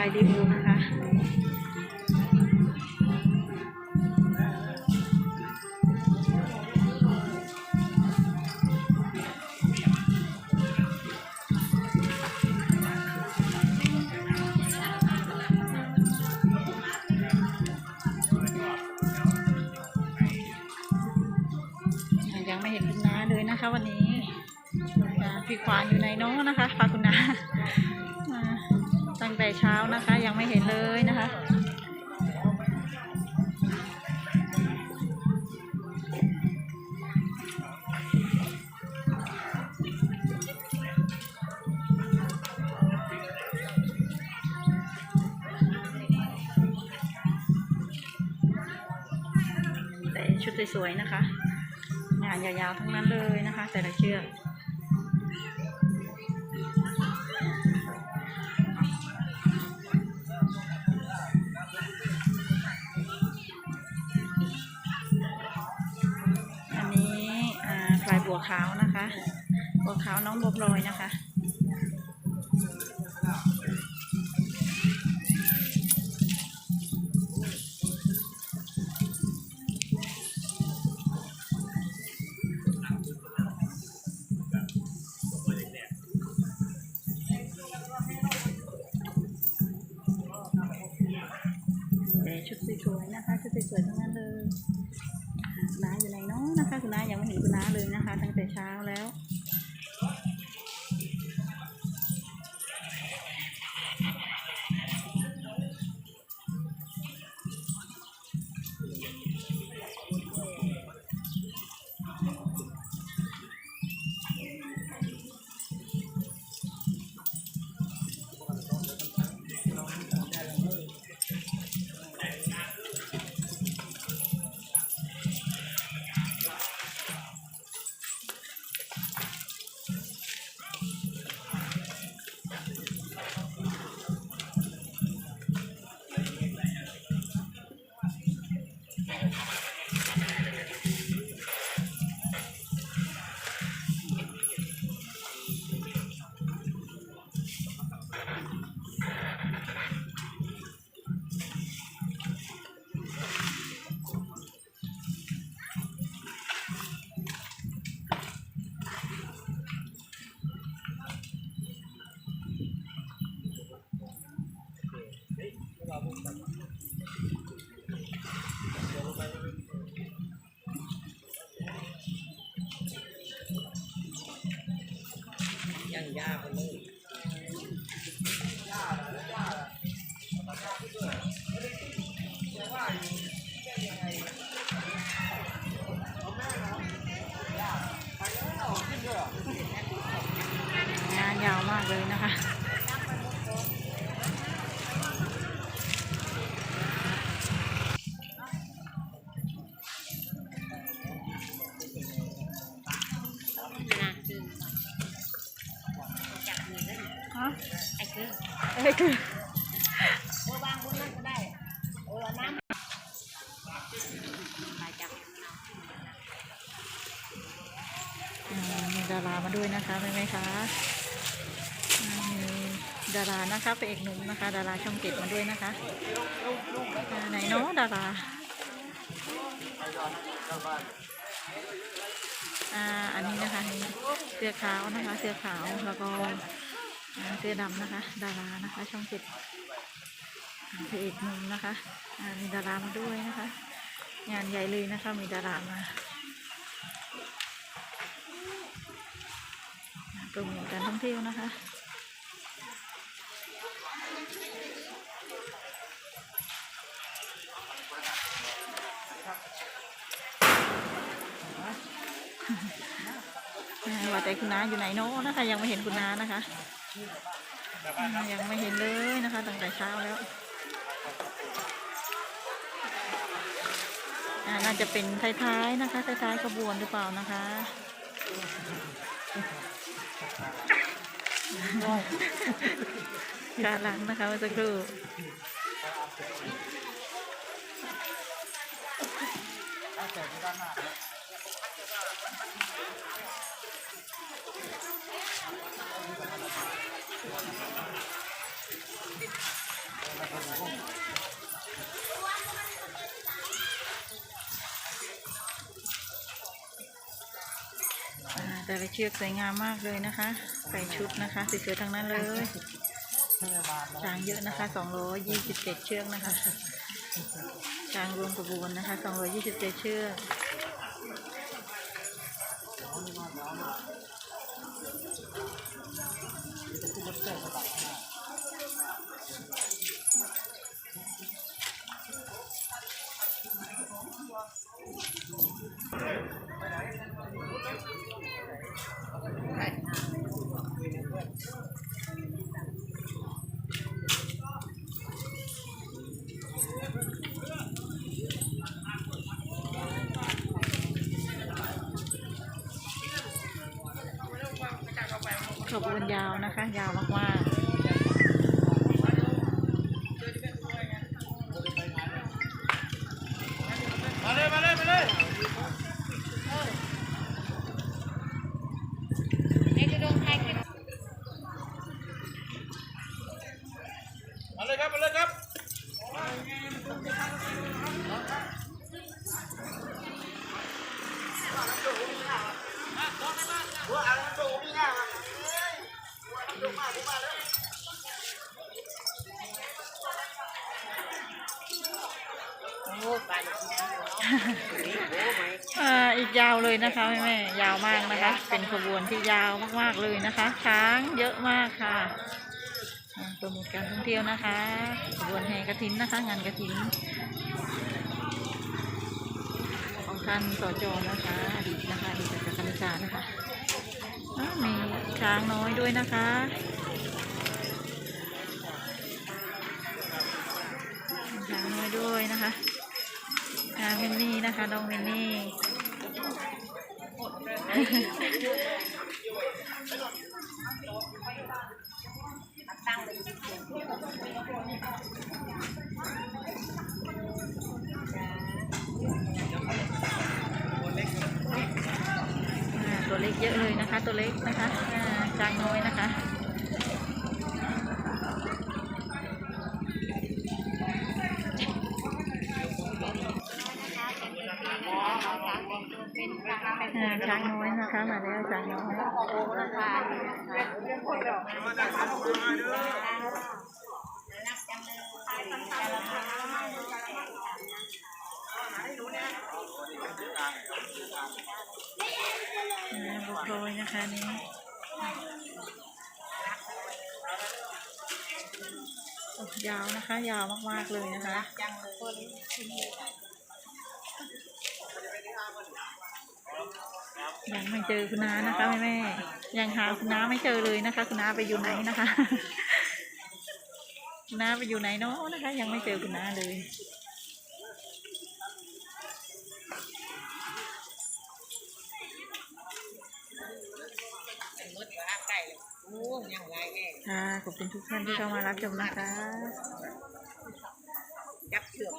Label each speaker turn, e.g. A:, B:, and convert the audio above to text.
A: ายรีวิวนะคะยังไม่เห็นคุณน้าเลยนะคะวันนี้อ่าพี่ควานอยู่ในน้องนะคะพาคุณน้า สวยๆนะคะ งานยาวๆทั้งนั้นเลยนะคะ แต่ละเชือกอันนี้อ่าพลายบัวขาวนะคะ บัวขาวน้องบัวลอยนะคะ ชุดสวยๆนะคะชุดสวยๆทั้งนั้นเลยคุณน้าอยู่ไหนเนาะนะคะ คุณน้ายังไม่เห็นคุณน้าเลยนะคะ ตั้งแต่เช้าแล้ว
B: งยา
A: นยาวมากเลยนะคะ
C: กมี
A: ดารามาด้วยนะคะไหมคะอ่ามีดารานะคะพระเอกหนุ่มนะคะ ดาราช่องเจ็ดมาด้วยนะคะไหนเนาะดาราอ่าอันนี้นะคะเสื้อขาวนะคะ เสื้อขาวแล้วก็ เสื้อดำนะคะ ดารานะคะ ช่องเจ็ดพระเอกหนุ่มนะคะมีดารามาด้วยนะคะ งานใหญ่เลยนะคะ มีดารามาโปรโมทการท่องเที่ยวนะคะว่าแต่คุณน้าอยู่ไหนเนาะนะคะ ยังไม่เห็นคุณน้านะคะ ยังไม่เห็นเลยนะคะตั้งแต่เช้าแล้วน่าจะเป็นท้ายๆนะคะท้ายๆขบวนหรือเปล่านะคะการหลังนะคะเมื่อสักครู่อ่า แต่ละเชือกสวยงามมากเลยนะคะใส่ชุดนะคะสวยๆทั้งนั้นเลยช้างเยอะนะคะ227เชือกนะคะช้างรวมกระบวนนะคะ227เชือก ขบบนยาวนะคะ ยาวมากๆ
C: อ่าอี
A: กยาวเลยนะคะแม่แม่ยาวมากนะคะ เป็นขบวนที่ยาวมากๆเลยนะคะ ช้างเยอะมากค่ะโปรโมทการท่องเที่ยวนะคะขบวนแห่กระถินนะคะ งานกระถิน ของท่านสจนะคะอดีตนะคะอดีตจักรนิการนะคะอ่ามีช้างน้อยด้วยนะคะช้างน้อยด้วยนะคะ อ่ามินนี่นะคะน้องมินนี่ตัวเล็กเยอะเลยนะคะ ตัวเล็กนะคะจางน้อยนะคะ ช้างน้อยนะคะมาแล้วช้างน้อย
C: โอ้ราคาดีนะคะนักจังเลย
A: อ่าบุกโรยนะคะนี้ยาวนะคะ ยาวมากๆเลยนะคะ
C: จังเล ยั
A: งไม่เจอคุณน้านะคะแม่แม่ยังหาคุณน้าไม่เจอเลยนะคะ คุณน้าไปอยู่ไหนนะคะคุณน้าไปอยู่ไหนเนาะนะคะ ยังไม่เจอคุณน้าเลย
C: อ่าไก่เลยโอ้ยังไงแน่
A: ค่ะขอบคุณทุกท่านที่เข้ามารับชมนะคะ
C: จับเชือก